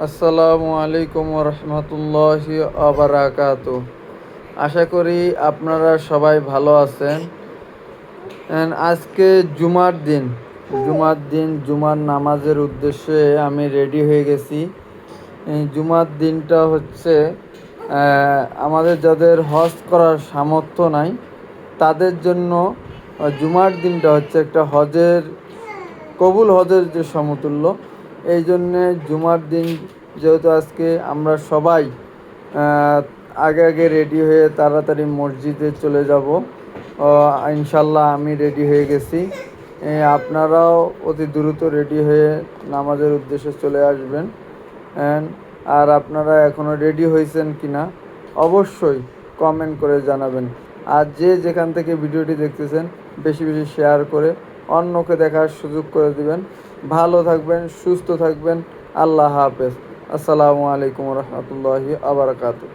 আসসালামু আলাইকুম রহমতুল্লাহি আবরাকাত আশা করি আপনারা সবাই ভালো আছেন। আজকে জুমার দিন। জুমার দিন, জুমার নামাজের উদ্দেশ্যে আমি রেডি হয়ে গেছি। জুমার দিনটা হচ্ছে আমাদের যাদের হজ করার সামর্থ্য নাই, তাদের জন্য জুমার দিনটা হচ্ছে একটা হজের, কবুল হজের যে সমতুল্য এই জন্যে জুমার দিন যেহেতু আজকে আমরা সবাই আগে আগে রেডি হয়ে তাড়াতাড়ি মসজিদে চলে যাব। ইনশাল্লাহ আমি রেডি হয়ে গেছি। আপনারাও অতি দ্রুত রেডি হয়ে নামাজের উদ্দেশ্যে চলে আসবেন। আর আপনারা এখনও রেডি হয়েছেন কি না অবশ্যই কমেন্ট করে জানাবেন। আর যে যেখান থেকে ভিডিওটি দেখতেছেন, বেশি বেশি শেয়ার করে অন্যকে দেখার সুযোগ করে দিবেন। ভালো থাকবেন, সুস্থ থাকবেন। আল্লাহ হাফেজ। আসসালামু আলাইকুম রহমতুল্লাহি আবরকাতুহ